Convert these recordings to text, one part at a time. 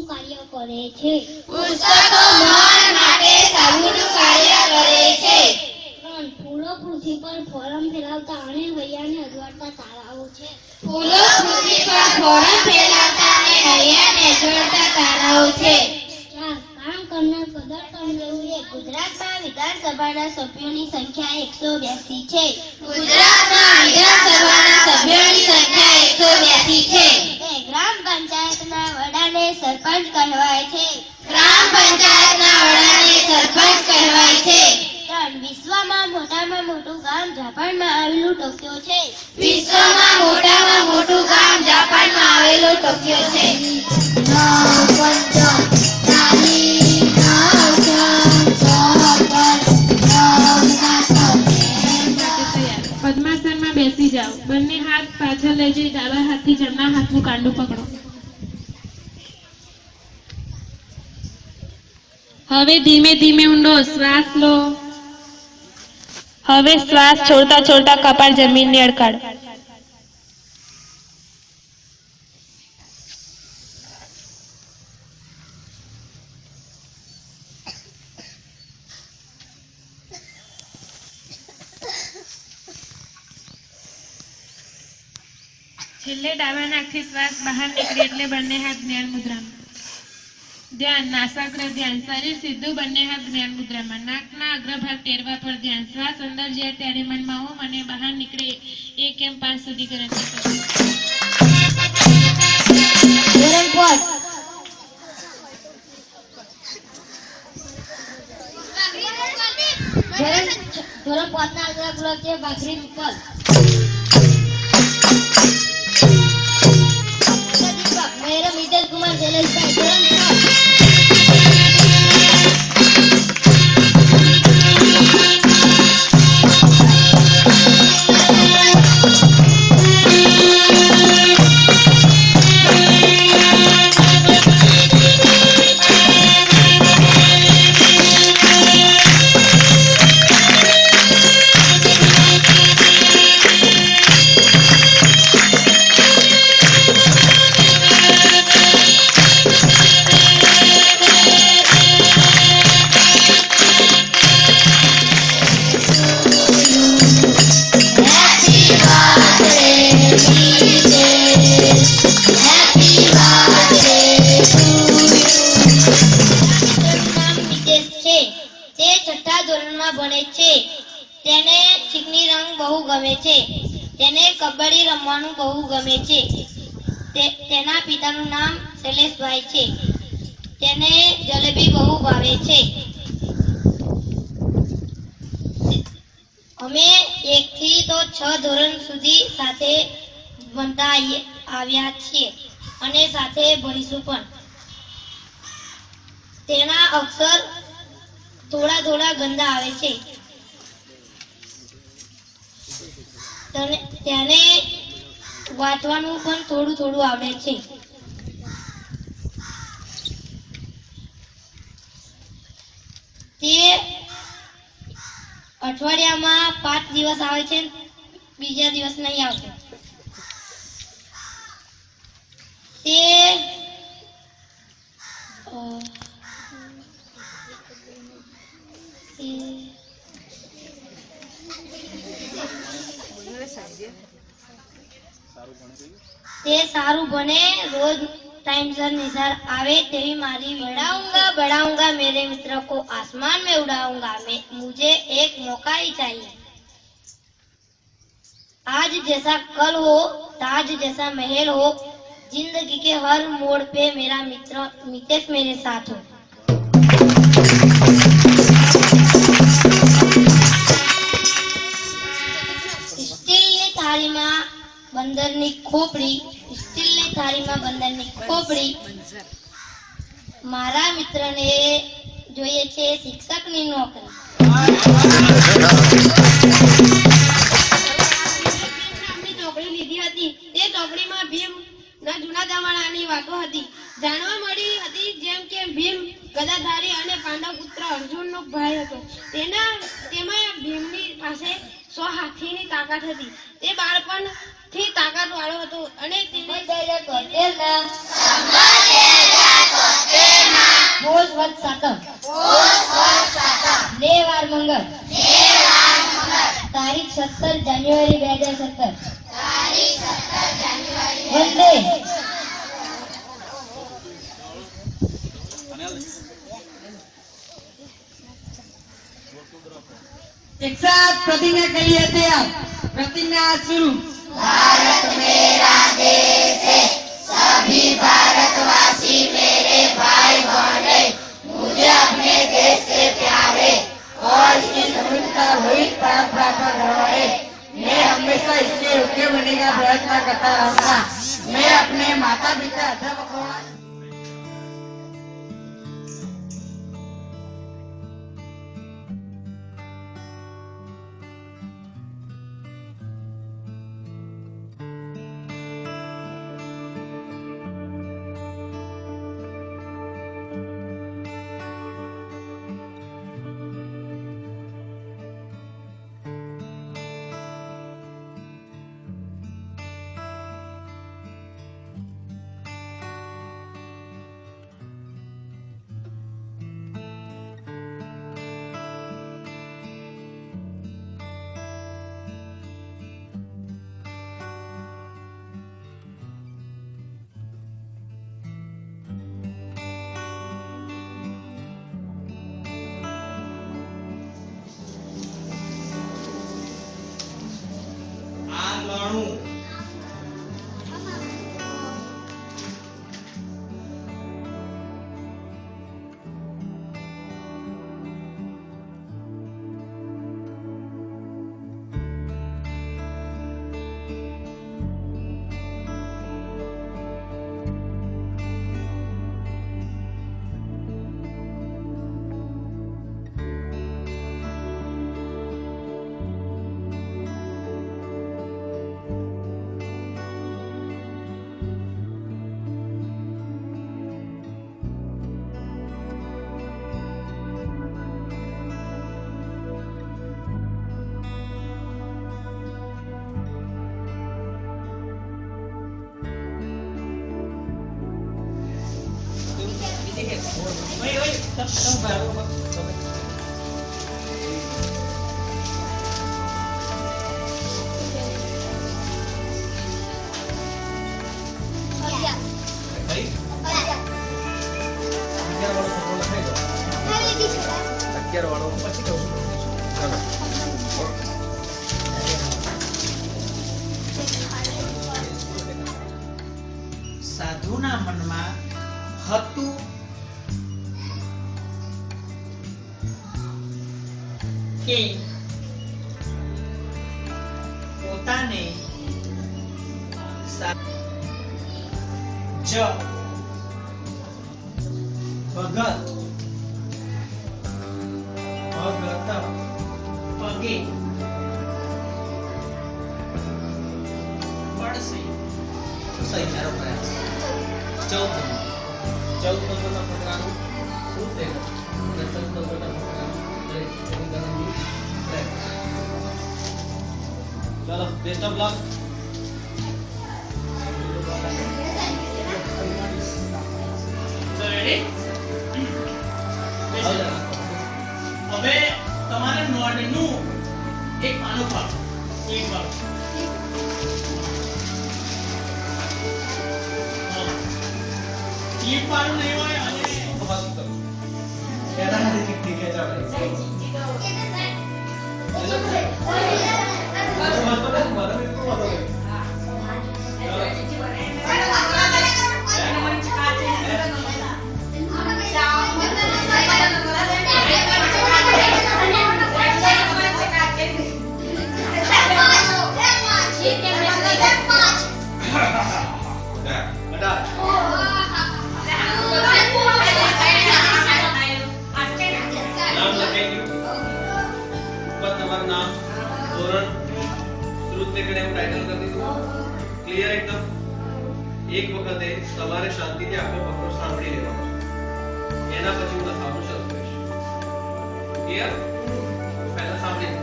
સાબુનું કાર્ય કરે છે. પુસ્તકો મન માટે સાબુનું કાર્ય કરે છે. ત્રણ ફૂલો પૃથ્વી પર ફોરમ ફેલાવતા અને હૈયાને અજવાળતા તારાઓ છે. ફૂલો પૃથ્વી પર ફોરમ ફેલાવતા અને હૈયાને જોડતા તારાઓ છે. કામ કરનાર કદર કરનારું એક ગુજરાતમાં વિધાનસભાના સભ્યોની સંખ્યા એકસો બ્યાસી છે. ગુજરાતમાં વિધાનસભાના સભ્યોની સંખ્યા એકસો બ્યાસી છે. ગ્રામ પંચાયતના વડાને સરપંચ કહેવાય છે. ગ્રામ પંચાયતના વડાને સરપંચ કહેવાય છે. ત્રણ વિશ્વમાં મોટામાં મોટું ગામ જાપાનમાં આવેલું ટોક્યો છે. વિશ્વમાં મોટામાં મોટું ગામ જાપાનમાં આવેલું ટોક્યો છે. પદ્માસનમાં બેસી જાઓ. બંને હાથ પાછળ લઈ જઈ ડાબા હાથથી કાંડું પકડો. હવે ધીમે ધીમે ઊંડો શ્વાસ લો. હવે શ્વાસ છોડતા છોડતા કપાળ જમીનને અડકાડો. શ્વાસ બહાર નીકળે એટલે બંને હાથ જ્ઞાન મુદ્રામાં ધ્યાન નાસાગ્ર ધ્યાન શરીર સીધું બંને હાથ જ્ઞાન મુદ્રામાં નાકના અગ્રભાગ ટેરવા પર ધ્યાન શ્વાસ અંદર જાય ત્યારે મનમાં ઓમ અને બહાર નીકળે એક એમ પાંચ સુધી ગણતરી કરો ધોરણ પાંચ ધોરણ ધોરણ પાંચના આગલા પૂરક છે ભાખરી ઉપર ગમે છે. તેના પિતાનું નામ શૈલેષભાઈ છે. તેને જલેબી બહુ ભાવે છે. અમે એક થી તો છ ધોરણ સુધી સાથે ભણતા આવ્યા છીએ અને સાથે ભણીશું પણ. તેના અક્ષર થોડા થોડા ગંદા આવે છે. તને- વાંચવાનું પણ થોડું થોડું આવડે છે. તે અઠવાડિયામાં પાંચ દિવસ આવે છે, બીજા દિવસ નહીં આવતો. તે- તે સારું ભણે રોજ टाइमसर निसार आवे तेरी मारी बढ़ाऊंगा बढ़ाऊंगा मेरे मित्र को आसमान में उड़ाऊंगा मैं मुझे एक मौका ही चाहिए आज जैसा कल हो ताज जैसा महल हो जिंदगी के हर मोड़ पे मेरा मित्र मितेश मेरे साथ हो બંદરની ખોપડી, સ્ટીલની થાળીમાં બંદરની ખોપડી. મારા મિત્રને જોઈએ છે શિક્ષકની નોકરી. ચોપડી લીધી હતી. તે ચોપડીમાં ભીમ ના જૂના જમાનાની વાતો હતી. જાણવા મળી હતી જેમ કે ભીમ ગદાધારી અને પાંડવ પુત્ર અર્જુનનો ભાઈ હતો. તેના, તેમાં ભીમની પાસે સો હાથીની તાકાત હતી. તે બાળપણથી તાકાત વાળો હતો અને તેને પોષ વદ સાતમ. બે વાર મંગળ. તારીખ સત્તર જાન્યુઆરી બે હજાર સત્તર. વંદે. एक साथ प्रतिज्ञा करिए थे आप प्रतिज्ञा शुरू मैं हमेशा इसके योग्य बनने का प्रयत्न करता रहूंगा मैं अपने माता पिता अध्यापकों Namu. આંગણું સાધુના મનમાં હતું કે પોતાને સા- જ ભગત ભગત પગે પડશે સહી તારો પ્રયાસ ચૌદ નંબર ચૌદ નંબરના ફકરાનું શું થયેલું અને ચૌદ નંબરના ફકરાનું રે, એની ગણતરી રે. ચાલો બેસ્ટ ઓફ લક હવે તમારે નોટનું એક પાનું ફાળો એક હા. નહીં હોય અને બસ કરો એના ઉપર તમારું નામ ધોરણ શ્રુત તે એવું ટાઇટલ કરી દીધું ક્લિયર એકદમ એક વખતે તમારે શાંતિથી આખો ફકરો સાંભળી લેવાનો છે એના પછી હું લખાવવાનું શરૂ કરીશ ક્લિયર પહેલા સાંભળી લો.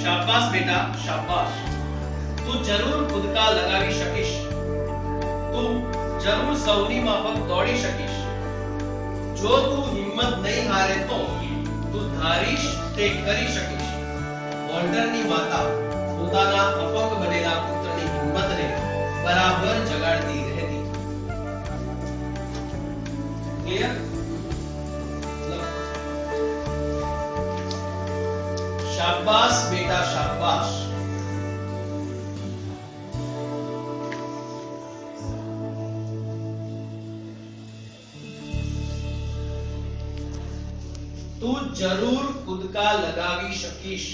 શાબાશ બેટા શાબાશ તું જરૂર કૂદકા લગાવી શકીશ તું જરૂર સૌની માફક દોડી શકીશ જો તું હિંમત નહીં હારે તો તું ધારીશ તે કરી શકીશ. વોલ્ટરની માતા જરૂર કૂદકા લગાવી શકીશ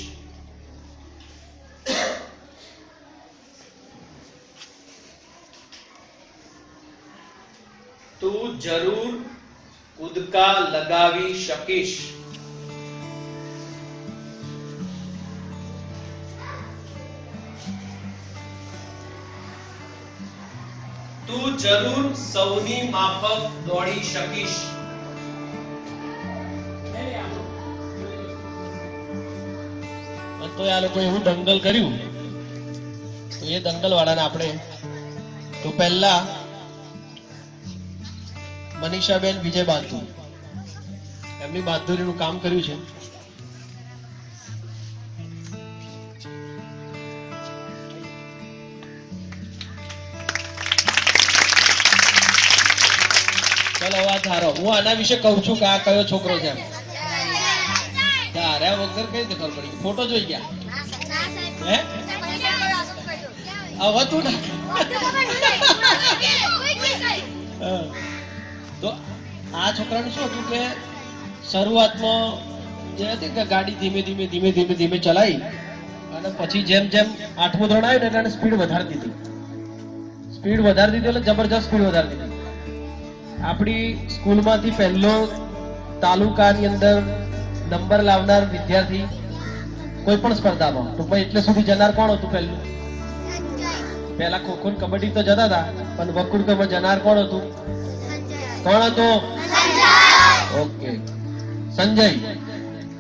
તું જરૂર કૂદકા લગાવી શકીશ તું જરૂર સૌની માફક દોડી શકીશ તોય આ લોકો એવું દંગલ કર્યું. તો એ દંગલ વાળાને આપણે તો પહેલા મનીષાબેન વિજય બાંધુ. એમની બહાદુરીનું કામ કર્યું છે. ચલો હવે આ હું આના વિશે કહું છું કે આ કયો છોકરો છે ધાર્યા વગર કઈ રીતે ખબર પડી? ફોટો જોઈ ગયા? હે? હવે તું. તો આ છોકરાને શું હતું કે શરૂઆતમાં જે હતી કે ગાડી ધીમે ધીમે ધીમે ધીમે ધીમે ચલાવી અને પછી જેમ જેમ આઠમું ધોરણ આવ્યું ને એટલે સ્પીડ વધારી દીધી. સ્પીડ વધારી દીધી એટલે જબરજસ્ત સ્પીડ વધારી દીધી. આપણી સ્કૂલમાંથી પહેલો તાલુકાની અંદર નંબર લાવનાર વિદ્યાર્થી કોઈ પણ સ્પર્ધામાં. ટૂંકમાં એટલે સુધી જનાર કોણ હતું પહેલું? પહેલા ખોખો કબડ્ડી તો જતા હતા, પણ વકુડકમાં જનાર કોણ હતું? કોણ હતો? ઓકે. સંજય.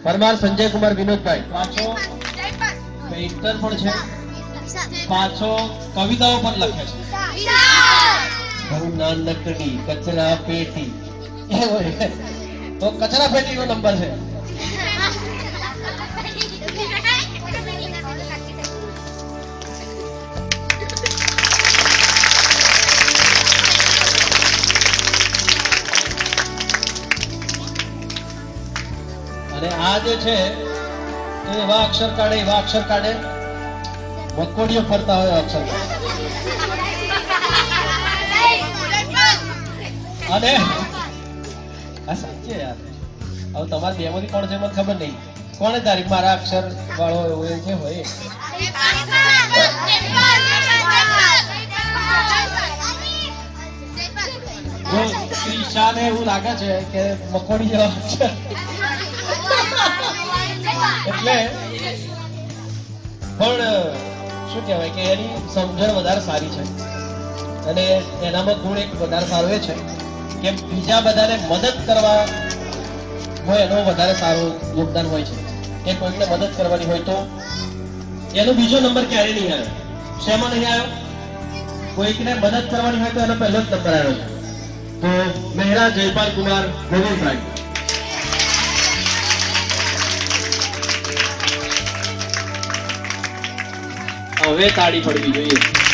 પરમાર સંજય કુમાર વિનોદભાઈ. પાછો? પેઇન્ટર પણ છે. પાછો કવિતાઓ પણ લખે છે. બહુ નાનકડી કચરા પેટી તો કચરા પેટીનો નંબર છે. અને આ જે છે એવા અક્ષર કાઢે એવા અક્ષર કાઢે. મકોડીઓ ફરતા હોય અક્ષર. અને આ સાચે હવે તમારી બેમાંથી કોણ છે મને ખબર નહીં. કોણે તારી મારા અક્ષર વાળો એવો છે હોય ત્રિશાને એવું લાગે છે કે મકોડી જેવા એટલે પણ શું કહેવાય કે એની સમજણ વધારે સારી છે. અને એનામાં ગુણ એક વધારે સારો એ છે કે બીજા બધાને મદદ કરવા હોય એનો વધારે સારો યોગદાન હોય છે. કે કોઈને મદદ કરવાની હોય તો? એનો બીજો નંબર ક્યારે નહીં આવ્યો શેમાં નહીં આવ્યો? કોઈકને મદદ કરવાની હોય તો એનો પહેલો જ નંબર આવ્યો તો મહેરા જયપાલ કુમાર ગોવિંદભાઈ હવે તાળી પડવી જોઈએ.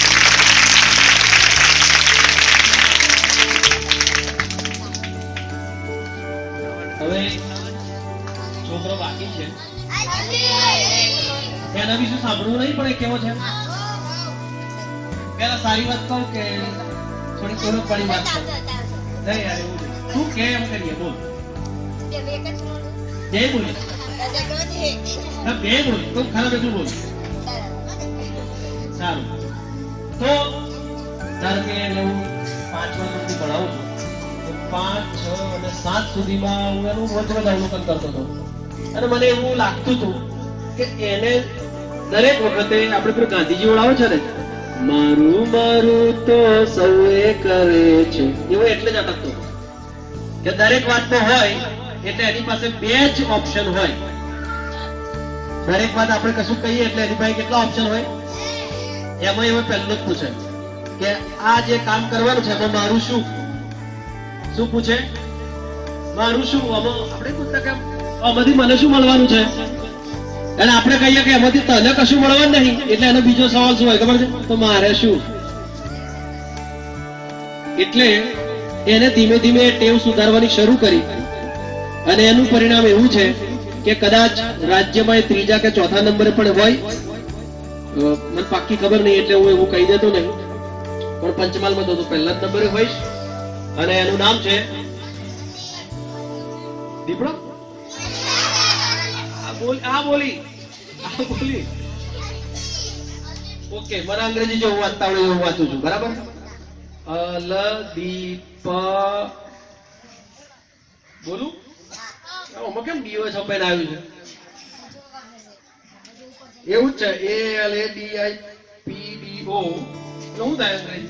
એના વિશે સાંભળવું નહીં પણ એ કેવો છે? પેલા સારી વાત કહું કે થોડી થોડું પડી વાત નહીં યાર એવું નહીં. તું કે એમ કરીએ? બોલ. જય બોલી. બે બોલ? તો ખરાબ એટલું બોલ. સારું. તો ધારો કે એને હું પાંચ વર્ષ સુધી ભણાવું છું તો પાંચ છ અને સાત સુધીમાં હું એનું રોજ રોજ અવલોકન કરતો હતો. અને મને એવું લાગતું હતું કે એને દરેક વખતે આપણે પેલું ગાંધીજી ઓળાવે છે ને, મારું મારું તો સૌએ કરે છે. એવું એટલે જ અટકતો કે દરેક વાતમાં હોય, એટલે એની પાસે બે જ ઓપ્શન હોય. દરેક વાત આપણે કશું કહીએ એટલે એની પાસે કેટલા ઓપ્શન હોય? એમાં એમાં પહેલું જ પૂછે કે આ જે કામ કરવાનું છે, એમાં મારું શું? શું પૂછે? મારું શું? આમાં આપણે પૂછતા કે આમાંથી મને શું મળવાનું છે? અને આપણે કહીએ કે એમાંથી તને કશું મળવાનું નહીં, એટલે એનો બીજો સવાલ શું હોય, ખબર છે? તો મારે શું? એટલે એને ધીમે ધીમે ટેવ સુધારવાની શરૂ કરી. અને એનું પરિણામ એવું છે કે કદાચ રાજ્યમાં એ ત્રીજા કે ચોથા નંબરે પણ હોય મને પાક્કી ખબર નહીં, એટલે હું એવું કહી દેતો નહીં. પણ પંચમહાલમાં તો પહેલા જ નંબરે હોઈશ. અને એનું નામ છે દીપડો? બોલ ઓકે, મને અંગ્રેજી જો વાંચતા આવડે એવું વાંચું છું, બરાબર? અલ દીપ બોલું? આમાં કેમ ડીઓ છપાઈને આવ્યું છે? એવું જ છે, A, L, A, D, I, P, D, O. શું થાય અંગ્રેજી?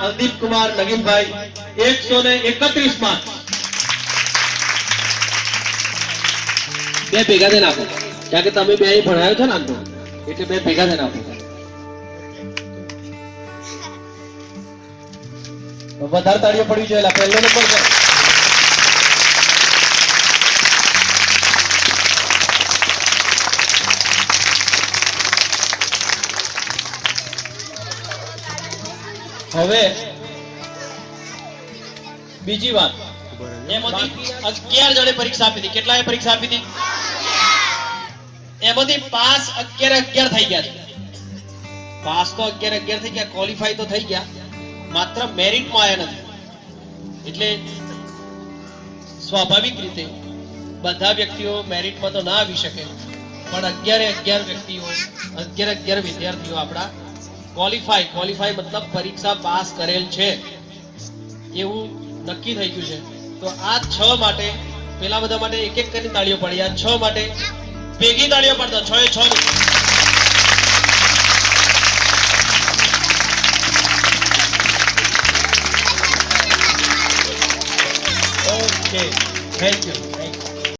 અલદીપ કુમાર નગીનભાઈ, એકસો ને એકત્રીસ માર્ક બે ભેગા થઈને આપો. કારણ કે તમે બે ભણાયો છો ને આમ તો. એટલે બે ભેગા થઈને આપો. વધારે તાળીઓ પડવી જોઈએ પહેલો નંબર છે હવે બીજી વાત. એમાંથી અગિયાર જણે પરીક્ષા આપી હતી? કેટલાએ પરીક્ષા આપી હતી? એમાંથી પાસ અગિયાર અગિયાર થઈ ગયા પાસ તો અગિયાર અગિયાર થઈ ગયા ક્વોલિફાય તો થઈ ગયા, માત્ર મેરિટમાં આવ્યા નથી. એટલે સ્વાભાવિક રીતે બધા વ્યક્તિઓ મેરિટમાં તો ના આવી શકે, પણ અગિયારે અગિયાર વ્યક્તિઓ, અગિયાર અગિયાર વિદ્યાર્થીઓ આપણા ક્વોલિફાય ક્વોલિફાય મતલબ પરીક્ષા પાસ કરેલ છે. એવું નક્કી થઈ ગયું છે. તો આ છ માટે, પેલા બધા માટે એક એક કરીને તાળીઓ પડી, આ છ માટે ભેગી તાળીઓ પડતો છ એ છ ની ઓકે થેન્ક યુ